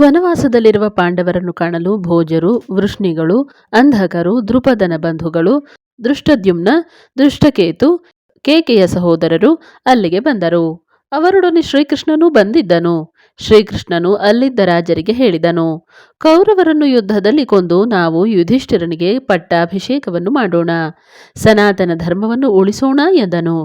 ವನವಾಸದಲ್ಲಿರುವ ಪಾಂಡವರನ್ನು ಕಾಣಲು ಭೋಜರು ವೃಷ್ಣಿಗಳು ಅಂಧಕರು ದೃಪದನ ಬಂಧುಗಳು ದೃಷ್ಟದ್ಯುಮ್ನ ದೃಷ್ಟಕೇತು ಕೇಕೆಯ ಸಹೋದರರು ಅಲ್ಲಿಗೆ ಬಂದರು. ಅವರೊಡನೆ ಶ್ರೀಕೃಷ್ಣನು ಬಂದಿದ್ದನು. ಶ್ರೀಕೃಷ್ಣನು ಅಲ್ಲಿದ್ದ ರಾಜರಿಗೆ ಹೇಳಿದನು, ಕೌರವರನ್ನು ಯುದ್ಧದಲ್ಲಿ ಕೊಂದು ನಾವು ಯುಧಿಷ್ಠಿರನಿಗೆ ಪಟ್ಟಾಭಿಷೇಕವನ್ನು ಮಾಡೋಣ, ಸನಾತನ ಧರ್ಮವನ್ನು ಉಳಿಸೋಣ ಎಂದನು.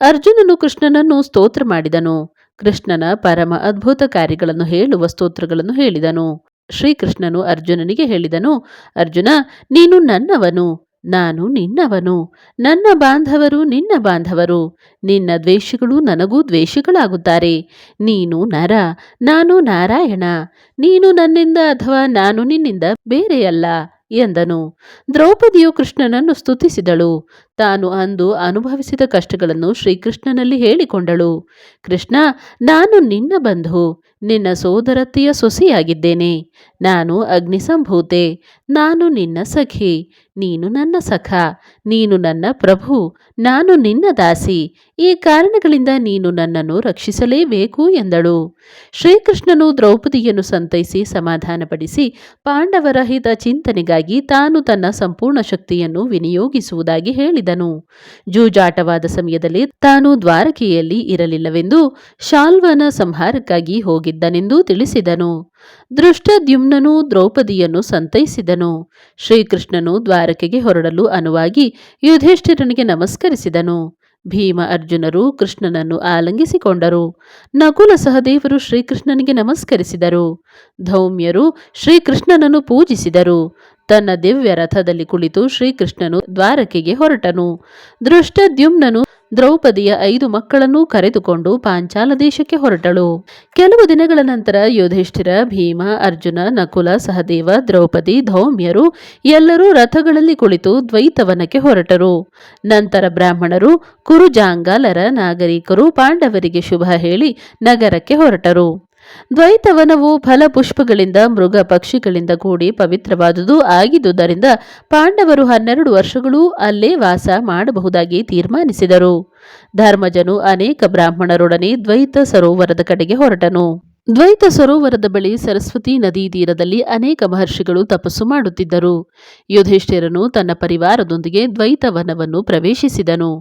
ಅರ್ಜುನನು ಕೃಷ್ಣನನ್ನು ಸ್ತೋತ್ರ ಮಾಡಿದನು. ಕೃಷ್ಣನ ಪರಮ ಅದ್ಭುತ ಕಾರ್ಯಗಳನ್ನು ಹೇಳುವ ಸ್ತೋತ್ರಗಳನ್ನು ಹೇಳಿದನು. ಶ್ರೀಕೃಷ್ಣನು ಅರ್ಜುನನಿಗೆ ಹೇಳಿದನು, ಅರ್ಜುನ, ನೀನು ನನ್ನವನು. ನಾನು ನಿನ್ನವನು, ನನ್ನ ಬಾಂಧವರು ನಿನ್ನ ಬಾಂಧವರು, ನಿನ್ನ ದ್ವೇಷಿಗಳು ನನಗೂ ದ್ವೇಷಿಗಳಾಗುತ್ತಾರೆ. ನೀನು ನರ, ನಾನು ನಾರಾಯಣ, ನೀನು ನನ್ನಿಂದ ಅಥವಾ ನಾನು ನಿನ್ನಿಂದ ಬೇರೆಯಲ್ಲ ಎಂದನು. ದ್ರೌಪದಿಯು ಕೃಷ್ಣನನ್ನು ಸ್ತುತಿಸಿದಳು. ತಾನು ಅಂದು ಅನುಭವಿಸಿದ ಕಷ್ಟಗಳನ್ನು ಶ್ರೀಕೃಷ್ಣನಲ್ಲಿ ಹೇಳಿಕೊಂಡಳು. ಕೃಷ್ಣ, ನಾನು ನಿನ್ನ ಬಂಧು. ನಿನ್ನ ಸೋದರತ್ತೆಯ ಸೊಸೆಯಾಗಿದ್ದೇನೆ. ನಾನು ಅಗ್ನಿಸಂಭೂತೆ. ನಾನು ನಿನ್ನ ಸಖಿ. ನೀನು ನನ್ನ ಸಖ. ನೀನು ನನ್ನ ಪ್ರಭು. ನಾನು ನಿನ್ನ ದಾಸಿ. ಈ ಕಾರಣಗಳಿಂದ ನೀನು ನನ್ನನ್ನು ರಕ್ಷಿಸಲೇಬೇಕು ಎಂದಳು. ಶ್ರೀಕೃಷ್ಣನು ದ್ರೌಪದಿಯನ್ನು ಸಂತೈಸಿ ಸಮಾಧಾನಪಡಿಸಿ ಪಾಂಡವರ ಹಿತ ಚಿಂತನೆಗಾಗಿ ತಾನು ತನ್ನ ಸಂಪೂರ್ಣ ಶಕ್ತಿಯನ್ನು ವಿನಿಯೋಗಿಸುವುದಾಗಿ ಹೇಳಿದನು. ಜೂಜಾಟವಾದ ಸಮಯದಲ್ಲಿ ತಾನು ದ್ವಾರಕೆಯಲ್ಲಿ ಇರಲಿಲ್ಲವೆಂದು ಶಾಲ್ವನ ಸಂಹಾರಕ್ಕಾಗಿ ಹೋಗಿದ್ದನೆಂದು ತಿಳಿಸಿದನು. ದೃಷ್ಟದ್ಯುಮ್ನನು ದ್ರೌಪದಿಯನ್ನು ಸಂತೈಸಿದನು. ಶ್ರೀಕೃಷ್ಣನು ದ್ವಾರಕೆಗೆ ಹೊರಡಲು ಅನುವಾಗಿ ಯುಧಿಷ್ಠಿರನಿಗೆ ನಮಸ್ಕರಿಸಿದನು. ಭೀಮ ಅರ್ಜುನರು ಕೃಷ್ಣನನ್ನು ಆಲಂಗಿಸಿಕೊಂಡರು. ನಕುಲ ಸಹದೇವರು ಶ್ರೀಕೃಷ್ಣನಿಗೆ ನಮಸ್ಕರಿಸಿದರು. ಧೌಮ್ಯರು ಶ್ರೀಕೃಷ್ಣನನ್ನು ಪೂಜಿಸಿದರು. ತನ್ನ ದಿವ್ಯ ರಥದಲ್ಲಿ ಕುಳಿತು ಶ್ರೀಕೃಷ್ಣನು ದ್ವಾರಕೆಗೆ ಹೊರಟನು. ದೃಷ್ಟದ್ಯುಮ್ನನು ದ್ರೌಪದಿಯ ಐದು ಮಕ್ಕಳನ್ನೂ ಕರೆದುಕೊಂಡು ಪಾಂಚಾಲ ದೇಶಕ್ಕೆ ಹೊರಟಳು. ಕೆಲವು ದಿನಗಳ ನಂತರ ಯುಧಿಷ್ಠಿರ, ಭೀಮ, ಅರ್ಜುನ, ನಕುಲ, ಸಹದೇವ, ದ್ರೌಪದಿ, ಧೌಮ್ಯರು ಎಲ್ಲರೂ ರಥಗಳಲ್ಲಿ ಕುಳಿತು ದ್ವೈತವನಕ್ಕೆ ಹೊರಟರು. ನಂತರ ಬ್ರಾಹ್ಮಣರು, ಕುರುಜಾಂಗಾಲರ ನಾಗರಿಕರು ಪಾಂಡವರಿಗೆ ಶುಭ ಹೇಳಿ ನಗರಕ್ಕೆ ಹೊರಟರು. ದ್ವೈತವನವು ಫಲಪುಷ್ಪಗಳಿಂದ ಮೃಗ ಪಕ್ಷಿಗಳಿಂದ ಕೂಡಿ ಪವಿತ್ರವಾದುದು ಆಗಿದ್ದುದರಿಂದ ಪಾಂಡವರು ಹನ್ನೆರಡು ವರ್ಷಗಳೂ ಅಲ್ಲೇ ವಾಸ ಮಾಡಬಹುದಾಗಿ ತೀರ್ಮಾನಿಸಿದರು. ಧರ್ಮಜನು ಅನೇಕ ಬ್ರಾಹ್ಮಣರೊಡನೆ ದ್ವೈತ ಸರೋವರದ ಕಡೆಗೆ ಹೊರಟನು. ದ್ವೈತ ಸರೋವರದ ಬಳಿ ಸರಸ್ವತಿ ನದಿ ತೀರದಲ್ಲಿ ಅನೇಕ ಮಹರ್ಷಿಗಳು ತಪಸ್ಸು ಮಾಡುತ್ತಿದ್ದರು. ಯುಧಿಷ್ಠಿರನು ತನ್ನ ಪರಿವಾರದೊಂದಿಗೆ ದ್ವೈತವನವನ್ನು ಪ್ರವೇಶಿಸಿದನು.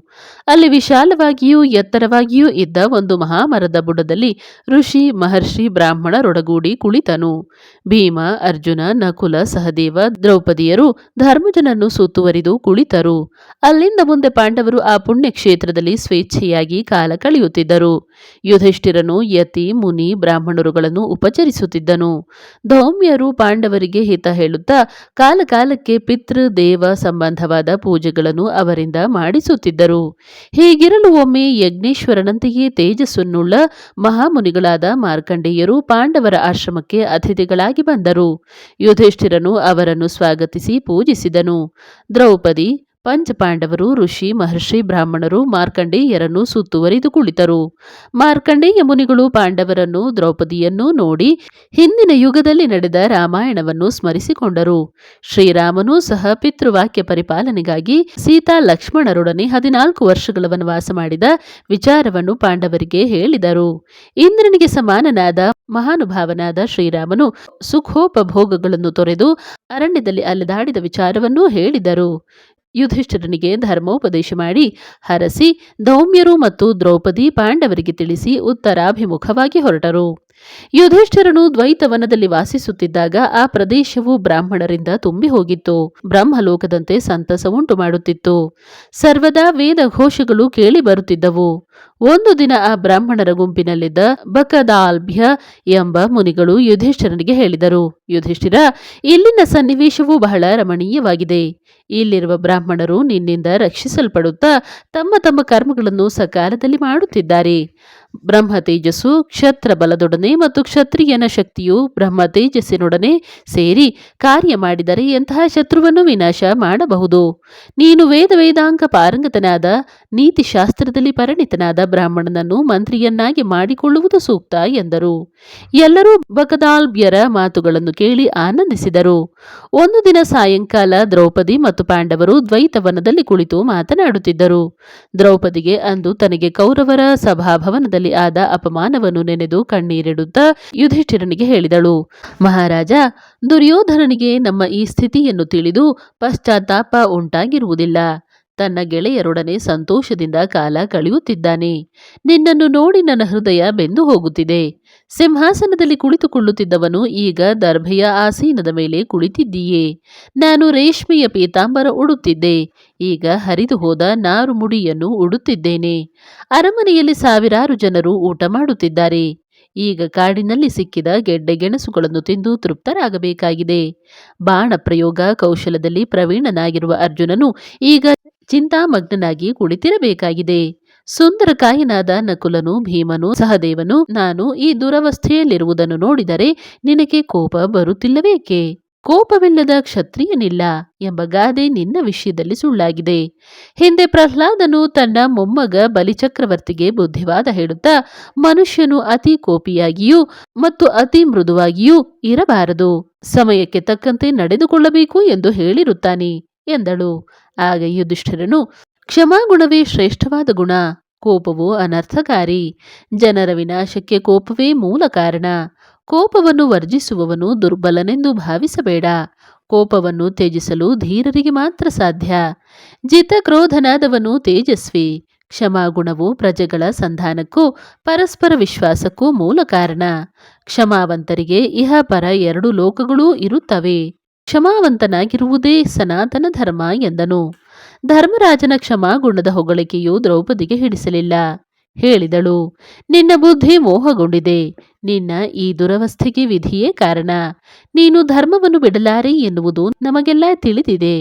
ಅಲ್ಲಿ ವಿಶಾಲವಾಗಿಯೂ ಎತ್ತರವಾಗಿಯೂ ಇದ್ದ ಒಂದು ಮಹಾಮರದ ಬುಡದಲ್ಲಿ ಋಷಿ, ಮಹರ್ಷಿ, ಬ್ರಾಹ್ಮಣರೊಡಗೂಡಿ ಕುಳಿತನು. ಭೀಮ, ಅರ್ಜುನ, ನಕುಲ, ಸಹದೇವ, ದ್ರೌಪದಿಯರು ಧರ್ಮಜನನ್ನು ಸುತ್ತುವರಿದು ಕುಳಿತರು. ಅಲ್ಲಿಂದ ಮುಂದೆ ಪಾಂಡವರು ಆ ಪುಣ್ಯಕ್ಷೇತ್ರದಲ್ಲಿ ಸ್ವೇಚ್ಛೆಯಾಗಿ ಕಾಲ ಕಳೆಯುತ್ತಿದ್ದರು. ಯುಧಿಷ್ಠಿರನು ಯತಿ, ಮುನಿ, ಬ್ರಾಹ್ಮಣರುಗಳನ್ನು ಉಪಚರಿಸುತ್ತಿದ್ದನು. ಧೌಮ್ಯರು ಪಾಂಡವರಿಗೆ ಹಿತ ಹೇಳುತ್ತಾ ಕಾಲಕಾಲಕ್ಕೆ ಪಿತೃ, ದೇವ ಸಂಬಂಧವಾದ ಪೂಜೆಗಳನ್ನು ಅವರಿಂದ ಮಾಡಿಸುತ್ತಿದ್ದರು. ಹೀಗಿರಲು ಒಮ್ಮೆ ಯಜ್ಞೇಶ್ವರನಂತೆಯೇ ತೇಜಸ್ಸನ್ನುಳ್ಳ ಮಹಾಮುನಿಗಳಾದ ಮಾರ್ಕಂಡೇಯರು ಪಾಂಡವರ ಆಶ್ರಮಕ್ಕೆ ಅತಿಥಿಗಳಾಗಿ ಬಂದರು. ಯುಧಿಷ್ಠಿರನು ಅವರನ್ನು ಸ್ವಾಗತಿಸಿ ಪೂಜಿಸಿದನು. ದ್ರೌಪದಿ ಪಂಚಪಾಂಡವರು, ಋಷಿ, ಮಹರ್ಷಿ, ಬ್ರಾಹ್ಮಣರು, ಮಾರ್ಕಂಡೇಯರನ್ನು ಸುತ್ತುವರಿದು ಕುಳಿತರು. ಮಾರ್ಕಂಡೇಯ ಮುನಿಗಳು ಪಾಂಡವರನ್ನು, ದ್ರೌಪದಿಯನ್ನು ನೋಡಿ ಹಿಂದಿನ ಯುಗದಲ್ಲಿ ನಡೆದ ರಾಮಾಯಣವನ್ನು ಸ್ಮರಿಸಿಕೊಂಡರು. ಶ್ರೀರಾಮನೂ ಸಹ ಪಿತೃವಾಕ್ಯ ಪರಿಪಾಲನೆಗಾಗಿ ಸೀತಾ ಲಕ್ಷ್ಮಣರೊಡನೆ ಹದಿನಾಲ್ಕು ವರ್ಷಗಳ ವನವಾಸ ಮಾಡಿದ ವಿಚಾರವನ್ನು ಪಾಂಡವರಿಗೆ ಹೇಳಿದರು. ಇಂದ್ರನಿಗೆ ಸಮಾನನಾದ, ಮಹಾನುಭಾವನಾದ ಶ್ರೀರಾಮನು ಸುಖೋಪಭೋಗಗಳನ್ನು ತೊರೆದು ಅರಣ್ಯದಲ್ಲಿ ಅಲೆದಾಡಿದ ವಿಚಾರವನ್ನೂ ಹೇಳಿದರು. ಯುಧಿಷ್ಠಿರನಿಗೆ ಧರ್ಮೋಪದೇಶ ಮಾಡಿ ಹರಸಿ ಧೌಮ್ಯರು ಮತ್ತು ದ್ರೌಪದಿ ಪಾಂಡವರಿಗೆ ತಿಳಿಸಿ ಉತ್ತರಾಭಿಮುಖವಾಗಿ ಹೊರಟರು. ಯುಧಿಷ್ಠಿರನು ದ್ವೈತವನದಲ್ಲಿ ವಾಸಿಸುತ್ತಿದ್ದಾಗ ಆ ಪ್ರದೇಶವು ಬ್ರಾಹ್ಮಣರಿಂದ ತುಂಬಿ ಹೋಗಿತ್ತು. ಬ್ರಹ್ಮಲೋಕದಂತೆ ಸಂತಸ ಉಂಟು ಮಾಡುತ್ತಿತ್ತು. ಸರ್ವದಾ ವೇದ ಘೋಷಗಳು ಕೇಳಿ ಬರುತ್ತಿದ್ದವು. ಒಂದು ದಿನ ಆ ಬ್ರಾಹ್ಮಣರ ಗುಂಪಿನಲ್ಲಿದ್ದ ಬಕದಾಲ್ಭ್ಯ ಎಂಬ ಮುನಿಗಳು ಯುಧಿಷ್ಠಿರನಿಗೆ ಹೇಳಿದರು, ಯುಧಿಷ್ಠಿರ, ಇಲ್ಲಿನ ಸನ್ನಿವೇಶವು ಬಹಳ ರಮಣೀಯವಾಗಿದೆ. ಇಲ್ಲಿರುವ ಬ್ರಾಹ್ಮಣರು ನಿನ್ನಿಂದ ರಕ್ಷಿಸಲ್ಪಡುತ್ತಾ ತಮ್ಮ ತಮ್ಮ ಕರ್ಮಗಳನ್ನು ಸಕಾಲದಲ್ಲಿ ಮಾಡುತ್ತಿದ್ದಾರೆ. ಬ್ರಹ್ಮ ತೇಜಸ್ಸು ಕ್ಷತ್ರ ಬಲದೊಡನೆ ಮತ್ತು ಕ್ಷತ್ರಿಯನ ಶಕ್ತಿಯು ಬ್ರಹ್ಮ ತೇಜಸ್ಸಿನೊಡನೆ ಸೇರಿ ಕಾರ್ಯ ಮಾಡಿದರೆ ಎಂತಹ ಶತ್ರುವನ್ನು ವಿನಾಶ ಮಾಡಬಹುದು? ನೀನು ವೇದ ವೇದಾಂಗ ಪಾರಂಗತನಾದ ನೀತಿಶಾಸ್ತ್ರದಲ್ಲಿ ಪರಿಣಿತನಾದ ಶ್ರೇಷ್ಠನಾದ ಬ್ರಾಹ್ಮಣನನ್ನು ಮಂತ್ರಿಯನ್ನಾಗಿ ಮಾಡಿಕೊಳ್ಳುವುದು ಸೂಕ್ತ ಎಂದರು. ಎಲ್ಲರೂ ಬಕದಾಲ್ಬ್ಯರ ಮಾತುಗಳನ್ನು ಕೇಳಿ ಆನಂದಿಸಿದರು. ಒಂದು ದಿನ ಸಾಯಂಕಾಲ ದ್ರೌಪದಿ ಮತ್ತು ಪಾಂಡವರು ದ್ವೈತವನದಲ್ಲಿ ಕುಳಿತು ಮಾತನಾಡುತ್ತಿದ್ದರು. ದ್ರೌಪದಿಗೆ ಅಂದು ತನಗೆ ಕೌರವರ ಸಭಾಭವನದಲ್ಲಿ ಆದ ಅಪಮಾನವನ್ನು ನೆನೆದು ಕಣ್ಣೀರಿಡುತ್ತಾ ಯುಧಿಷ್ಠಿರನಿಗೆ ಹೇಳಿದಳು, ಮಹಾರಾಜ, ದುರ್ಯೋಧನನಿಗೆ ನಮ್ಮ ಈ ಸ್ಥಿತಿಯನ್ನು ತಿಳಿದು ಪಶ್ಚಾತ್ತಾಪ ಉಂಟಾಗಿರುವುದಿಲ್ಲ. ತನ್ನ ಗೆಳೆಯರೊಡನೆ ಸಂತೋಷದಿಂದ ಕಾಲ ಕಳೆಯುತ್ತಿದ್ದಾನೆ. ನಿನ್ನನ್ನು ನೋಡಿ ನನ್ನ ಹೃದಯ ಬೆಂದು ಹೋಗುತ್ತಿದೆ. ಸಿಂಹಾಸನದಲ್ಲಿ ಕುಳಿತುಕೊಳ್ಳುತ್ತಿದ್ದವನು ಈಗ ದರ್ಭೆಯ ಆಸೀನದ ಮೇಲೆ ಕುಳಿತಿದ್ದೀಯೇ. ನಾನು ರೇಷ್ಮೆಯ ಪೀತಾಂಬರ ಉಡುತ್ತಿದ್ದೆ. ಈಗ ಹರಿದು ಹೋದ ನಾರು ಮುಡಿಯನ್ನು ಉಡುತ್ತಿದ್ದೇನೆ. ಅರಮನೆಯಲ್ಲಿ ಸಾವಿರಾರು ಜನರು ಊಟ ಮಾಡುತ್ತಿದ್ದಾರೆ. ಈಗ ಕಾಡಿನಲ್ಲಿ ಸಿಕ್ಕಿದ ಗೆಡ್ಡೆ ಗೆಣಸುಗಳನ್ನು ತಿಂದು ತೃಪ್ತರಾಗಬೇಕಾಗಿದೆ. ಬಾಣ ಪ್ರಯೋಗ ಕೌಶಲದಲ್ಲಿ ಪ್ರವೀಣನಾಗಿರುವ ಅರ್ಜುನನು ಈಗ ಚಿಂತಾಮಗ್ನನಾಗಿ ಕುಳಿತಿರಬೇಕಾಗಿದೆ. ಸುಂದರಕಾಯನಾದ ನಕುಲನು ಭೀಮನು ಸಹದೇವನು ನಾನು ಈ ದುರವಸ್ಥೆಯಲ್ಲಿರುವುದನ್ನು ನೋಡಿದರೆ ನಿನಗೆ ಕೋಪ ಬರುತ್ತಿಲ್ಲವೇಕೆ? ಕೋಪವಿಲ್ಲದ ಕ್ಷತ್ರಿಯನಿಲ್ಲ ಎಂಬ ಗಾದೆ ನಿನ್ನ ವಿಷಯದಲ್ಲಿ ಸುಳ್ಳಾಗಿದೆ. ಹಿಂದೆ ಪ್ರಹ್ಲಾದನು ತನ್ನ ಮೊಮ್ಮಗ ಬಲಿಚಕ್ರವರ್ತಿಗೆ ಬುದ್ಧಿವಾದ ಹೇಳುತ್ತಾ, ಮನುಷ್ಯನು ಅತಿ ಕೋಪಿಯಾಗಿಯೂ ಮತ್ತು ಅತಿ ಮೃದುವಾಗಿಯೂ ಇರಬಾರದು. ಸಮಯಕ್ಕೆ ತಕ್ಕಂತೆ ನಡೆದುಕೊಳ್ಳಬೇಕು ಎಂದು ಹೇಳಿರುತ್ತಾನೆ. ಎಂದಳು. ಆಗ ಯುಧಿಷ್ಠಿರನು ಕ್ಷಮಾಗುಣವೇ ಶ್ರೇಷ್ಠವಾದ ಗುಣ, ಕೋಪವು ಅನರ್ಥಕಾರಿ. ಜನರ ವಿನಾಶಕ್ಕೆ ಕೋಪವೇ ಮೂಲ ಕಾರಣ. ಕೋಪವನ್ನು ವರ್ಜಿಸುವವನು ದುರ್ಬಲನೆಂದು ಭಾವಿಸಬೇಡ. ಕೋಪವನ್ನು ತ್ಯಜಿಸಲು ಧೀರರಿಗೆ ಮಾತ್ರ ಸಾಧ್ಯ. ಜಿತಕ್ರೋಧನಾದವನು ತೇಜಸ್ವಿ. ಕ್ಷಮಾಗುಣವು ಪ್ರಜೆಗಳ ಸಂಧಾನಕ್ಕೂ ಪರಸ್ಪರ ವಿಶ್ವಾಸಕ್ಕೂ ಮೂಲ ಕಾರಣ. ಕ್ಷಮಾವಂತರಿಗೆ ಇಹ ಪರ ಎರಡು ಲೋಕಗಳೂ ಇರುತ್ತವೆ. ಕ್ಷಮಾವಂತನಾಗಿರುವುದೇ ಸನಾತನ ಧರ್ಮ ಎಂದನು. ಧರ್ಮರಾಜನ ಕ್ಷಮಾಗುಣದ ಹೊಗಳಿಕೆಯು ದ್ರೌಪದಿಗೆ ಹಿಡಿಸಲಿಲ್ಲ. ಹೇಳಿದಳು, ನಿನ್ನ ಬುದ್ಧಿ ಮೋಹಗೊಂಡಿದೆ. ನಿನ್ನ ಈ ದುರವಸ್ಥೆಗೆ ವಿಧಿಯೇ ಕಾರಣ. ನೀನು ಧರ್ಮವನ್ನು ಬಿಡಲಾರೆ ಎನ್ನುವುದು ನಮಗೆಲ್ಲ ತಿಳಿದಿದೆ.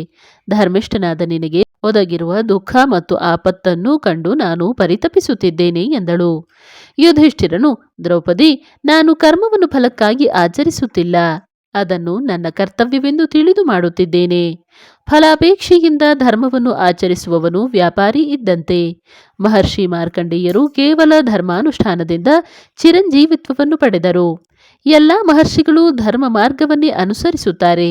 ಧರ್ಮಿಷ್ಠನಾದ ನಿನಗೆ ಒದಗಿರುವ ದುಃಖ ಮತ್ತು ಆಪತ್ತನ್ನು ಕಂಡು ನಾನು ಪರಿತಪಿಸುತ್ತಿದ್ದೇನೆ ಎಂದಳು. ಯುಧಿಷ್ಠಿರನು, ದ್ರೌಪದಿ, ನಾನು ಕರ್ಮವನ್ನು ಫಲಕ್ಕಾಗಿ ಆಚರಿಸುತ್ತಿಲ್ಲ. ಅದನ್ನು ನನ್ನ ಕರ್ತವ್ಯವೆಂದು ತಿಳಿದು ಮಾಡುತ್ತಿದ್ದೇನೆ. ಫಲಾಪೇಕ್ಷೆಯಿಂದ ಧರ್ಮವನ್ನು ಆಚರಿಸುವವನು ವ್ಯಾಪಾರಿ ಇದ್ದಂತೆ. ಮಹರ್ಷಿ ಮಾರ್ಕಂಡೇಯರು ಕೇವಲ ಧರ್ಮಾನುಷ್ಠಾನದಿಂದ ಚಿರಂಜೀವಿತ್ವವನ್ನು ಪಡೆದರು. ಎಲ್ಲ ಮಹರ್ಷಿಗಳು ಧರ್ಮ ಮಾರ್ಗವನ್ನೇ ಅನುಸರಿಸುತ್ತಾರೆ.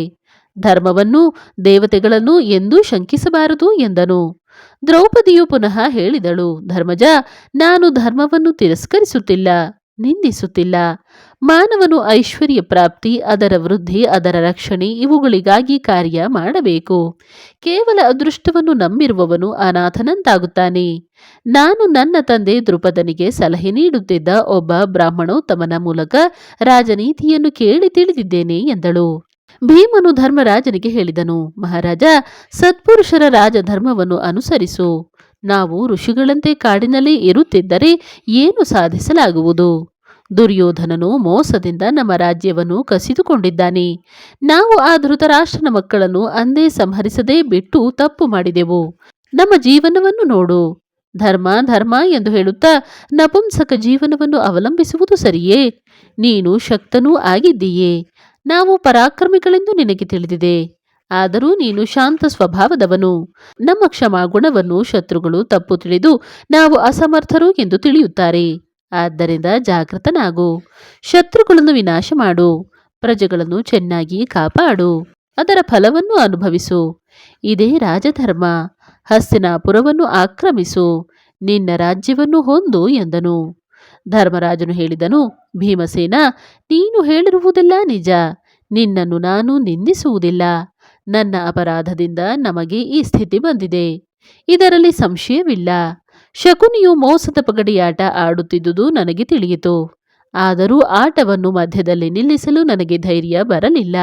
ಧರ್ಮವನ್ನು ದೇವತೆಗಳನ್ನು ಎಂದೂ ಶಂಕಿಸಬಾರದು ಎಂದನು. ದ್ರೌಪದಿಯು ಪುನಃ ಹೇಳಿದಳು, ಧರ್ಮಜ, ನಾನು ಧರ್ಮವನ್ನು ತಿರಸ್ಕರಿಸುತ್ತಿಲ್ಲ. ನಿಂದಿಸುತ್ತಿಲ್ಲ. ಮಾನವನು ಐಶ್ವರ್ಯ ಪ್ರಾಪ್ತಿ, ಅದರ ವೃದ್ಧಿ, ಅದರ ರಕ್ಷಣೆ ಇವುಗಳಿಗಾಗಿ ಕಾರ್ಯ ಮಾಡಬೇಕು. ಕೇವಲ ಅದೃಷ್ಟವನ್ನು ನಂಬಿರುವವನು ಅನಾಥನಂತಾಗುತ್ತಾನೆ. ನಾನು ನನ್ನ ತಂದೆ ದೃಪದನಿಗೆ ಸಲಹೆ ನೀಡುತ್ತಿದ್ದ ಒಬ್ಬ ಬ್ರಾಹ್ಮಣೋತ್ತಮನ ಮೂಲಕ ರಾಜನೀತಿಯನ್ನು ಕೇಳಿ ತಿಳಿದಿದ್ದೇನೆ ಎಂದಳು. ಭೀಮನು ಧರ್ಮರಾಜನಿಗೆ ಹೇಳಿದನು, ಮಹಾರಾಜ, ಸತ್ಪುರುಷರ ರಾಜಧರ್ಮವನ್ನು ಅನುಸರಿಸು. ನಾವು ಋಷಿಗಳಂತೆ ಕಾಡಿನಲ್ಲಿ ಇರುತ್ತಿದ್ದರೆ ಏನು ಸಾಧಿಸಲಾಗುವುದು? ದುರ್ಯೋಧನನು ಮೋಸದಿಂದ ನಮ್ಮ ರಾಜ್ಯವನ್ನು ಕಸಿದುಕೊಂಡಿದ್ದಾನೆ. ನಾವು ಆ ಧೃತರಾಷ್ಟ್ರನ ಮಕ್ಕಳನ್ನು ಅಂದೇ ಸಂಹರಿಸದೇ ಬಿಟ್ಟು ತಪ್ಪು ಮಾಡಿದೆವು. ನಮ್ಮ ಜೀವನವನ್ನು ನೋಡು. ಧರ್ಮ ಧರ್ಮ ಎಂದು ಹೇಳುತ್ತಾ ನಪುಂಸಕ ಜೀವನವನ್ನು ಅವಲಂಬಿಸುವುದು ಸರಿಯೇ? ನೀನು ಶಕ್ತನೂ ಆಗಿದ್ದೀಯೇ. ನಾವು ಪರಾಕ್ರಮಿಗಳೆಂದು ನಿನಗೆ ತಿಳಿದಿದೆ. ಆದರೂ ನೀನು ಶಾಂತ ಸ್ವಭಾವದವನು. ನಮ್ಮ ಕ್ಷಮಾ ಗುಣವನ್ನು ಶತ್ರುಗಳು ತಪ್ಪು ತಿಳಿದು ನಾವು ಅಸಮರ್ಥರು ಎಂದು ತಿಳಿಯುತ್ತಾರೆ. ಆದ್ದರಿಂದ ಜಾಗೃತನಾಗು ಶತ್ರುಗಳನ್ನು ವಿನಾಶ ಮಾಡು. ಪ್ರಜೆಗಳನ್ನು ಚೆನ್ನಾಗಿ ಕಾಪಾಡು. ಅದರ ಫಲವನ್ನು ಅನುಭವಿಸು. ಇದೇ ರಾಜಧರ್ಮ. ಹಸ್ತಿನಾಪುರವನ್ನು ಆಕ್ರಮಿಸು. ನಿನ್ನ ರಾಜ್ಯವನ್ನು ಹೊಂದು ಎಂದನು. ಧರ್ಮರಾಜನು ಹೇಳಿದನು, ಭೀಮಸೇನ, ನೀನು ಹೇಳಿರುವುದೆಲ್ಲ ನಿಜ. ನಿನ್ನನ್ನು ನಾನು ನಿಂದಿಸುವುದಿಲ್ಲ. ನನ್ನ ಅಪರಾಧದಿಂದ ನಮಗೆ ಈ ಸ್ಥಿತಿ ಬಂದಿದೆ. ಇದರಲ್ಲಿ ಸಂಶಯವಿಲ್ಲ. ಶಕುನಿಯು ಮೋಸದ ಪಗಡಿಯಾಟ ಆಡುತ್ತಿದ್ದುದು ನನಗೆ ತಿಳಿಯಿತು. ಆದರೂ ಆಟವನ್ನು ಮಧ್ಯದಲ್ಲಿ ನಿಲ್ಲಿಸಲು ನನಗೆ ಧೈರ್ಯ ಬರಲಿಲ್ಲ.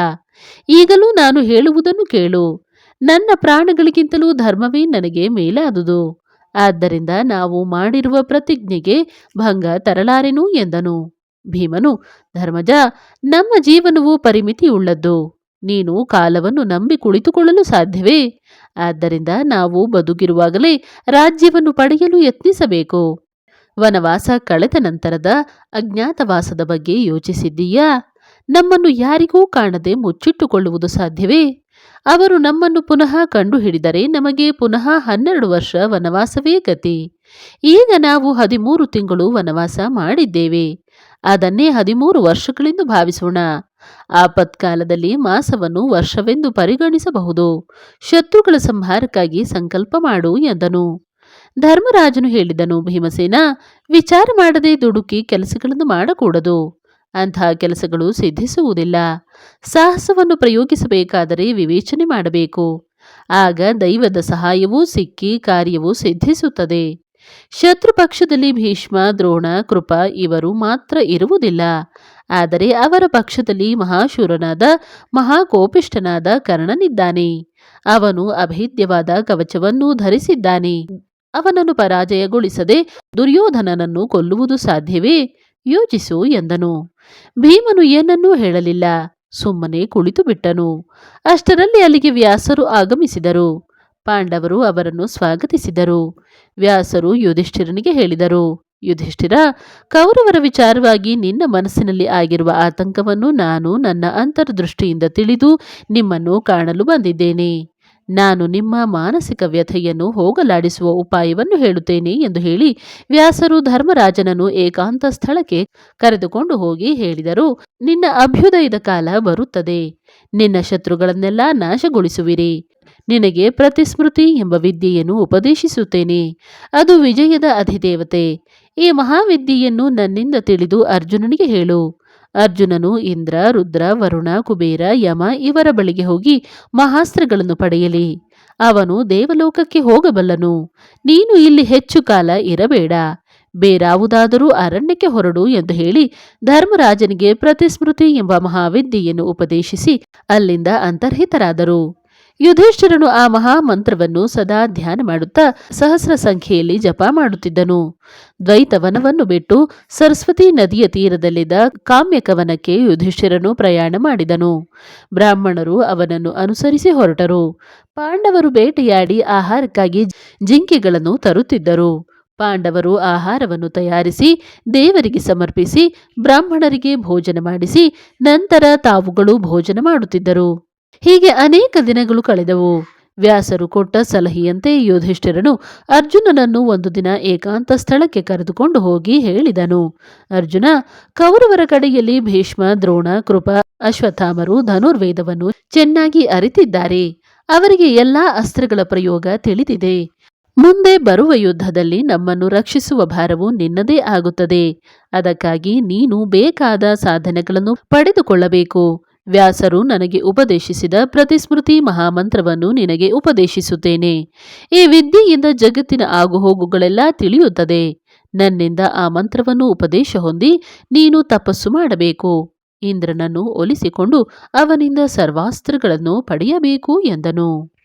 ಈಗಲೂ ನಾನು ಹೇಳುವುದನ್ನು ಕೇಳು. ನನ್ನ ಪ್ರಾಣಗಳಿಗಿಂತಲೂ ಧರ್ಮವೇ ನನಗೆ ಮೇಲಾದುದು. ಆದ್ದರಿಂದ ನಾವು ಮಾಡಿರುವ ಪ್ರತಿಜ್ಞೆಗೆ ಭಂಗ ತರಲಾರೆನು ಎಂದನು. ಭೀಮನು, ಧರ್ಮಜ, ನಮ್ಮ ಜೀವನವು ಪರಿಮಿತಿಯುಳ್ಳದ್ದು. ನೀನು ಕಾಲವನ್ನು ನಂಬಿ ಕುಳಿತುಕೊಳ್ಳಲು ಸಾಧ್ಯವೇ? ಆದ್ದರಿಂದ ನಾವು ಬದುಕಿರುವಾಗಲೇ ರಾಜ್ಯವನ್ನು ಪಡೆಯಲು ಯತ್ನಿಸಬೇಕು. ವನವಾಸ ಕಳೆದ ನಂತರದ ಅಜ್ಞಾತವಾಸದ ಬಗ್ಗೆ ಯೋಚಿಸಿದ್ದೀಯಾ? ನಮ್ಮನ್ನು ಯಾರಿಗೂ ಕಾಣದೆ ಮುಚ್ಚಿಟ್ಟುಕೊಳ್ಳುವುದು ಸಾಧ್ಯವೇ? ಅವರು ನಮ್ಮನ್ನು ಪುನಃ ಕಂಡುಹಿಡಿದರೆ ನಮಗೆ ಪುನಃ ಹನ್ನೆರಡು ವರ್ಷ ವನವಾಸವೇ ಗತಿ. ಈಗ ನಾವು ಹದಿಮೂರು ತಿಂಗಳು ವನವಾಸ ಮಾಡಿದ್ದೇವೆ. ಅದನ್ನೇ ಹದಿಮೂರು ವರ್ಷಗಳೆಂದು ಭಾವಿಸೋಣ. ಆಪತ್ಕಾಲದಲ್ಲಿ ಮಾಸವನ್ನು ವರ್ಷವೆಂದು ಪರಿಗಣಿಸಬಹುದು. ಶತ್ರುಗಳ ಸಂಹಾರಕ್ಕಾಗಿ ಸಂಕಲ್ಪ ಮಾಡು ಎಂದನು. ಧರ್ಮರಾಜನು ಹೇಳಿದನು, ಭೀಮಸೇನ, ವಿಚಾರ ಮಾಡದೆ ದುಡುಕಿ ಕೆಲಸಗಳನ್ನು ಮಾಡಕೂಡದು. ಅಂತಹ ಕೆಲಸಗಳು ಸಿದ್ಧಿಸುವುದಿಲ್ಲ. ಸಾಹಸವನ್ನು ಪ್ರಯೋಗಿಸಬೇಕಾದರೆ ವಿವೇಚನೆ ಮಾಡಬೇಕು. ಆಗ ದೈವದ ಸಹಾಯವೂ ಸಿಕ್ಕಿ ಕಾರ್ಯವೂ ಸಿದ್ಧಿಸುತ್ತದೆ. ಶತ್ರು ಪಕ್ಷದಲ್ಲಿ ಭೀಷ್ಮ, ದ್ರೋಣ, ಕೃಪ ಇವರು ಮಾತ್ರ ಇರುವುದಿಲ್ಲ. ಆದರೆ ಅವರ ಪಕ್ಷದಲ್ಲಿ ಮಹಾಶೂರನಾದ ಮಹಾಕೋಪಿಷ್ಠನಾದ ಕರ್ಣನಿದ್ದಾನೆ. ಅವನು ಅಭೇದ್ಯವಾದ ಕವಚವನ್ನು ಧರಿಸಿದ್ದಾನೆ. ಅವನನ್ನು ಪರಾಜಯಗೊಳಿಸದೆ ದುರ್ಯೋಧನನನ್ನು ಕೊಲ್ಲುವುದು ಸಾಧ್ಯವೇ? ಯೋಚಿಸು ಎಂದನು. ಭೀಮನು ಏನನ್ನೂ ಹೇಳಲಿಲ್ಲ. ಸುಮ್ಮನೆ ಕುಳಿತು ಬಿಟ್ಟನು. ಅಷ್ಟರಲ್ಲಿ ಅಲ್ಲಿಗೆ ವ್ಯಾಸರು ಆಗಮಿಸಿದರು. ಪಾಂಡವರು ಅವರನ್ನು ಸ್ವಾಗತಿಸಿದರು. ವ್ಯಾಸರು ಯುಧಿಷ್ಠಿರನಿಗೆ ಹೇಳಿದರು. ಯುಧಿಷ್ಠಿರ, ಕೌರವರ ವಿಚಾರವಾಗಿ ನಿನ್ನ ಮನಸ್ಸಿನಲ್ಲಿ ಆಗಿರುವ ಆತಂಕವನ್ನು ನಾನು ನನ್ನ ಅಂತರ್ದೃಷ್ಟಿಯಿಂದ ತಿಳಿದು ನಿಮ್ಮನ್ನು ಕಾಣಲು ಬಂದಿದ್ದೇನೆ. ನಾನು ನಿಮ್ಮ ಮಾನಸಿಕ ವ್ಯಥೆಯನ್ನು ಹೋಗಲಾಡಿಸುವ ಉಪಾಯವನ್ನು ಹೇಳುತ್ತೇನೆ ಎಂದು ಹೇಳಿ ವ್ಯಾಸರು ಧರ್ಮರಾಜನನ್ನು ಏಕಾಂತ ಸ್ಥಳಕ್ಕೆ ಕರೆದುಕೊಂಡು ಹೋಗಿ ಹೇಳಿದರು, ನಿನ್ನ ಅಭ್ಯುದಯದ ಕಾಲ ಬರುತ್ತದೆ. ನಿನ್ನ ಶತ್ರುಗಳನ್ನೆಲ್ಲ ನಾಶಗೊಳಿಸುವಿರಿ. ನಿನಗೆ ಪ್ರತಿಸ್ಮೃತಿ ಎಂಬ ವಿದ್ಯೆಯನ್ನು ಉಪದೇಶಿಸುತ್ತೇನೆ. ಅದು ವಿಜಯದ ಅಧಿದೇವತೆ. ಈ ಮಹಾವಿದ್ಯೆಯನ್ನು ನನ್ನಿಂದ ತಿಳಿದು ಅರ್ಜುನನಿಗೆ ಹೇಳು. ಅರ್ಜುನನು ಇಂದ್ರ, ರುದ್ರ, ವರುಣ, ಕುಬೇರ, ಯಮ ಇವರ ಬಳಿಗೆ ಹೋಗಿ ಮಹಾಸ್ತ್ರಗಳನ್ನು ಪಡೆಯಲಿ. ಅವನು ದೇವಲೋಕಕ್ಕೆ ಹೋಗಬಲ್ಲನು. ನೀನು ಇಲ್ಲಿ ಹೆಚ್ಚು ಕಾಲ ಇರಬೇಡ. ಬೇರಾವುದಾದರೂ ಅರಣ್ಯಕ್ಕೆ ಹೊರಡು ಎಂದು ಹೇಳಿ ಧರ್ಮರಾಜನಿಗೆ ಪ್ರತಿಸ್ಮೃತಿ ಎಂಬ ಮಹಾವಿದ್ಯೆಯನ್ನು ಉಪದೇಶಿಸಿ ಅಲ್ಲಿಂದ ಅಂತರ್ಹಿತರಾದರು. ಯುಧಿಷ್ಠಿರನು ಆ ಮಹಾಮಂತ್ರವನ್ನು ಸದಾ ಧ್ಯಾನ ಮಾಡುತ್ತಾ ಸಹಸ್ರ ಸಂಖ್ಯೆಯಲ್ಲಿ ಜಪ ಮಾಡುತ್ತಿದ್ದನು. ದ್ವೈತವನವನ್ನು ಬಿಟ್ಟು ಸರಸ್ವತಿ ನದಿಯ ತೀರದಲ್ಲಿದ್ದ ಕಾಮ್ಯಕವನಕ್ಕೆ ಯುಧಿಷ್ಠಿರನು ಪ್ರಯಾಣ ಮಾಡಿದನು. ಬ್ರಾಹ್ಮಣರು ಅವನನ್ನು ಅನುಸರಿಸಿ ಹೊರಟರು. ಪಾಂಡವರು ಬೇಟೆಯಾಡಿ ಆಹಾರಕ್ಕಾಗಿ ಜಿಂಕೆಗಳನ್ನು ತರುತ್ತಿದ್ದರು. ಪಾಂಡವರು ಆಹಾರವನ್ನು ತಯಾರಿಸಿ ದೇವರಿಗೆ ಸಮರ್ಪಿಸಿ ಬ್ರಾಹ್ಮಣರಿಗೆ ಭೋಜನ ಮಾಡಿಸಿ ನಂತರ ತಾವುಗಳು ಭೋಜನ ಮಾಡುತ್ತಿದ್ದರು. ಹೀಗೆ ಅನೇಕ ದಿನಗಳು ಕಳೆದವು. ವ್ಯಾಸರು ಕೊಟ್ಟ ಸಲಹೆಯಂತೆ ಯುಧಿಷ್ಠಿರನು ಅರ್ಜುನನನ್ನು ಒಂದು ದಿನ ಏಕಾಂತ ಸ್ಥಳಕ್ಕೆ ಕರೆದುಕೊಂಡು ಹೋಗಿ ಹೇಳಿದನು. ಅರ್ಜುನ, ಕೌರವರ ಕಡೆಯಲ್ಲಿ ಭೀಷ್ಮ, ದ್ರೋಣ, ಕೃಪ, ಅಶ್ವತ್ಥಾಮರು ಧನುರ್ವೇದವನ್ನು ಚೆನ್ನಾಗಿ ಅರಿತಿದ್ದಾರೆ. ಅವರಿಗೆ ಎಲ್ಲಾ ಅಸ್ತ್ರಗಳ ಪ್ರಯೋಗ ತಿಳಿದಿದೆ. ಮುಂದೆ ಬರುವ ಯುದ್ಧದಲ್ಲಿ ನಮ್ಮನ್ನು ರಕ್ಷಿಸುವ ಭಾರವು ನಿನ್ನದೇ ಆಗುತ್ತದೆ. ಅದಕ್ಕಾಗಿ ನೀನು ಬೇಕಾದ ಸಾಧನೆಗಳನ್ನು ಪಡೆದುಕೊಳ್ಳಬೇಕು. ವ್ಯಾಸರು ನನಗೆ ಉಪದೇಶಿಸಿದ ಪ್ರತಿಸ್ಮೃತಿ ಮಹಾಮಂತ್ರವನ್ನು ನಿನಗೆ ಉಪದೇಶಿಸುತ್ತೇನೆ. ಈ ವಿದ್ಯೆಯಿಂದ ಜಗತ್ತಿನ ಆಗುಹೋಗುಗಳೆಲ್ಲ ತಿಳಿಯುತ್ತದೆ. ನನ್ನಿಂದ ಆ ಮಂತ್ರವನ್ನು ಉಪದೇಶ ಹೊಂದಿ ನೀನು ತಪಸ್ಸು ಮಾಡಬೇಕು. ಇಂದ್ರನನ್ನು ಒಲಿಸಿಕೊಂಡು ಅವನಿಂದ ಸರ್ವಾಸ್ತ್ರಗಳನ್ನು ಪಡೆಯಬೇಕು ಎಂದನು.